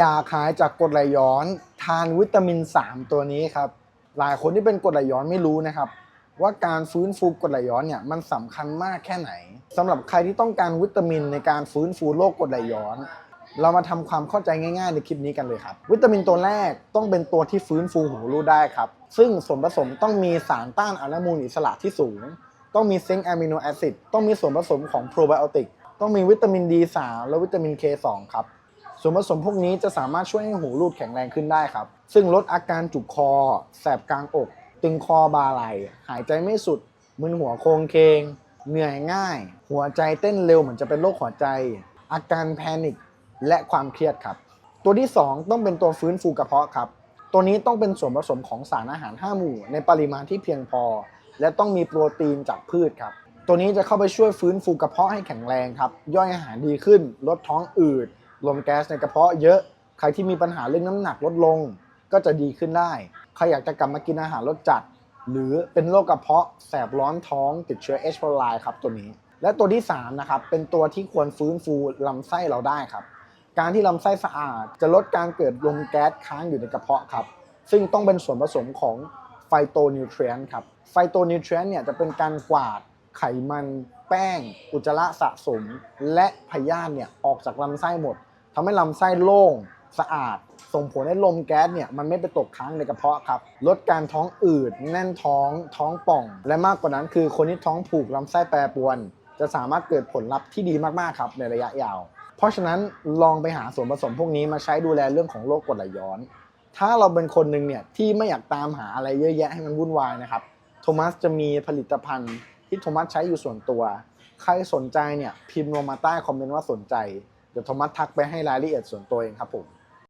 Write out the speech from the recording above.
ยาขายจากกรดไหลย้อน ทานวิตามิน 3 ตัวนี้ครับ หลายคนที่เป็นกรดไหลย้อนไม่รู้นะครับ ว่าการฟื้นฟูกรดไหลย้อนเนี่ยมันสำคัญมากแค่ไหนสำหรับใครที่ต้องการวิตามินในการฟื้นฟูโรคกรดไหลย้อน เรามาทำความเข้าใจง่ายๆในคลิปนี้กันเลยครับ วิตามินตัวแรกต้องเป็นตัวที่ฟื้นฟูหูรูดได้ครับ ซึ่งส่วนผสมต้องมีสารต้านอนุมูลอิสระที่สูง ต้องมีซิงค์อะมิโนแอซิดต้องมีส่วนผสมของโปรไบโอติกต้องมีวิตามิน D3 และวิตามิน K2 ครับ ส่วนผสมพวกนี้จะสามารถช่วยให้หูรูดแข็งแรงขึ้นได้ครับ ซึ่งลดอาการจุกคอ แสบกลางอก ตึงคอบาไหล หายใจไม่สุด มึนหัวโครงเคง เหนื่อยง่าย หัวใจเต้นเร็วเหมือนจะเป็นโรคหัวใจ อาการแพนิคและความเครียดครับ ตัวที่ 2 ต้องเป็นตัวฟื้นฟูกระเพาะครับ ตัวนี้ต้องเป็นส่วนผสมของสารอาหาร 5 หมู่ ในปริมาณที่เพียงพอ และต้องมีโปรตีนจากพืชครับ ตัวนี้จะเข้าไปช่วยฟื้นฟูกระเพาะให้แข็งแรงครับ ย่อยอาหารดีขึ้น ลดท้องอืด ลมแก๊สในกระเพาะเยอะ ใครที่มีปัญหาเรื่องน้ำหนักลดลง ก็จะดีขึ้นได้ ใครอยากจะกลับมากินอาหารรสจัด หรือเป็นโรคกระเพาะแสบร้อนท้องติดเชื้อ H. pylori ครับตัวนี้ และตัวที่3นะครับเป็นตัวที่ควรฟื้นฟูลำไส้เราได้ครับ การที่ลำไส้สะอาดจะลดการเกิดลมแก๊สค้างอยู่ในกระเพาะครับ ซึ่งต้องเป็นส่วนผสมของไฟโตนิวเทรียนครับ ไฟโตนิวเทรียนเนี่ยจะเป็นการกวาดไขมัน แป้ง อุจจาระสะสม และพยาธิเนี่ยออกจากลำไส้หมด ทำให้ลำไส้โล่งสะอาด ส่งผลให้ลมแก๊สเนี่ยมันไม่ไปตกค้างในกระเพาะครับ ลดการท้องอืด แน่นท้อง ท้องป่อง และมากกว่านั้นคือคนที่ท้องผูกลำไส้แปรปรวน จะสามารถเกิดผลลัพธ์ที่ดีมากๆครับในระยะยาว เพราะฉะนั้นลองไปหาส่วนผสมพวกนี้มาใช้ดูแลเรื่องของโรคกรดไหลย้อน ถ้าเราเป็นคนหนึ่งเนี่ยที่ไม่อยากตามหาอะไรเยอะแยะให้มันวุ่นวายนะครับโทมัสจะมีผลิตภัณฑ์ที่โทมัสใช้อยู่ส่วนตัว ใครสนใจเนี่ยพิมพ์ลงมาใต้คอมเมนต์ว่าสนใจ เดี๋ยวโทมัสทักไปให้รายละเอียดส่วนตัวเองครับผม